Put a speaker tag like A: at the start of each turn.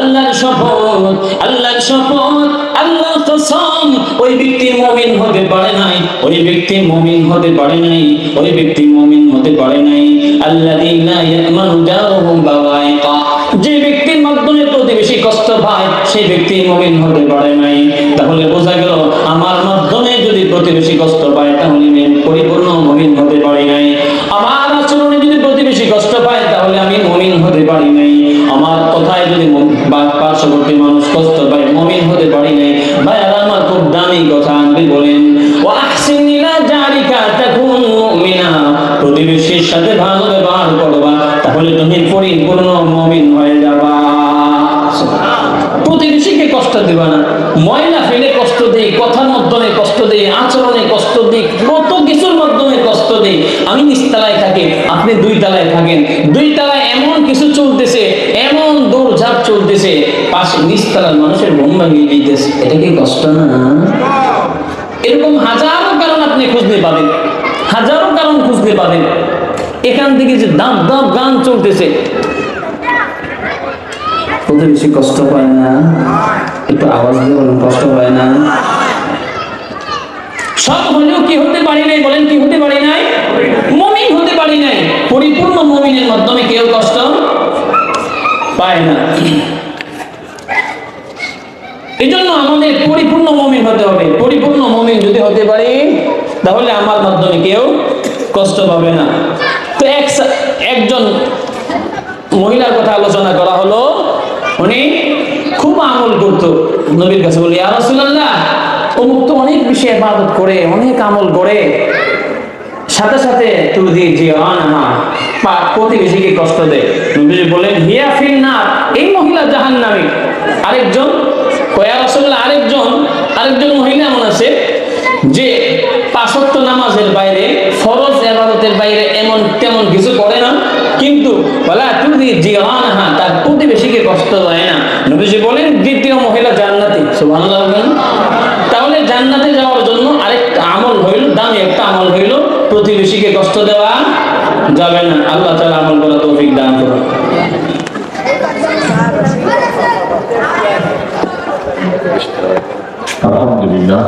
A: আল্লাহর শপথ আল্লাহর শপথ আল্লাহ কসম। ওই ব্যক্তি মুমিন হতে পারে নাই, ওই ব্যক্তি মুমিন হতে পারে নাই, ওই ব্যক্তি মুমিন হতে পারে নাই। বাওয়াইকা। যে ব্যক্তির মাধ্যমে প্রতিবেশী কষ্ট পায়, সেই ব্যক্তি মুমিন হতে পারে নাই। তাহলে বোঝা গেল, আমার মাধ্যমে যদি প্রতিবেশী কষ্ট আমার কথায় যদি পার্শ্ববর্তী মানুষ কষ্ট পায়, মুমিন হতে পারি নাই, ভাই আর আমার খুব দামি কথা আপনি বলেন। প্রতিবেশীর সাথে ভালো ব্যবহার করবা, তাহলে তুমি পরিপূর্ণ মুমিন হয়ে যাবা। প্রতিবেশীকে কষ্ট দিবা না। ময়লা ফেলে কষ্ট দেই কথার মাধ্যমে কষ্ট দেই, আচরণে কষ্ট দিই, কত কিছুর মাধ্যমে কষ্ট দেই। আমি নিচতলায় থাকি, আপনি দুই তলায় থাকেন। দুই তলায় এমন কিছু চলতেছে এমন দৌড়ঝাঁপ চলতেছে পাশে নিচতলার মানুষের ঘুম ভাঙিয়ে দিতেছে। এটা কি কষ্ট না? এরকম হাজারো কারণ আপনি খুঁজতে পাবেন। হাজারো কারণ খুঁজতে পাবেন। এখান থেকে যে দাম দাম গান চলতেছে। কত বেশি কষ্ট পায় না? একটু আওয়াজ দিয়ে কষ্ট পায় না? সব হলেও কি হতে পারি নাই বলেন কি হতে পারি নাই মমিন হতে পারি নাই পরিপূর্ণ মমিনের মাধ্যমে কেউ কষ্ট পায় না। এই জন্য আমাদের পরিপূর্ণ মমিন হতে হবে। পরিপূর্ণ মমিন যদি হতে পারি, তাহলে আমার মাধ্যমে কেউ কষ্ট পাবে না। তো এক একজন মহিলার কথা আলোচনা করা হলো, উনি খুব আমল করতো। নবীর কাছে বলি আর তো অনেক বিষয়ে ইবাদত করে, অনেক আমল করে। সাথে সাথে তুদি জিয়ানা পা প্রতিবেশীকে কষ্ট দেয়। নবীজি বলেন হিয়া ফিল নার এই মহিলা জাহান্নামী। আরেকজন? কয়া রাসূলুল্লাহ, আরেকজন। আরেকজন মহিলা এমন আছে যে পাঁচত্ব নামাজের বাইরে, ফরজ ইবাদতের বাইরে এমন তেমন কিছু করে না। কিন্তু বলা তুদি জিয়ানা তার প্রতিবেশীকে কষ্ট দেয় না। নবীজি বলেন, দ্বিতীয় মহিলা জান্নাতি। সুবহানাল্লাহ তাহলে জান্নাতে যাওয়ার জন্য আরেকটা প্রতিবেশীকে কষ্ট দেওয়া যাবে না। আল্লাহ তালা আমল করা তৌফিক দান করুন।
B: আলহামদুলিল্লাহ।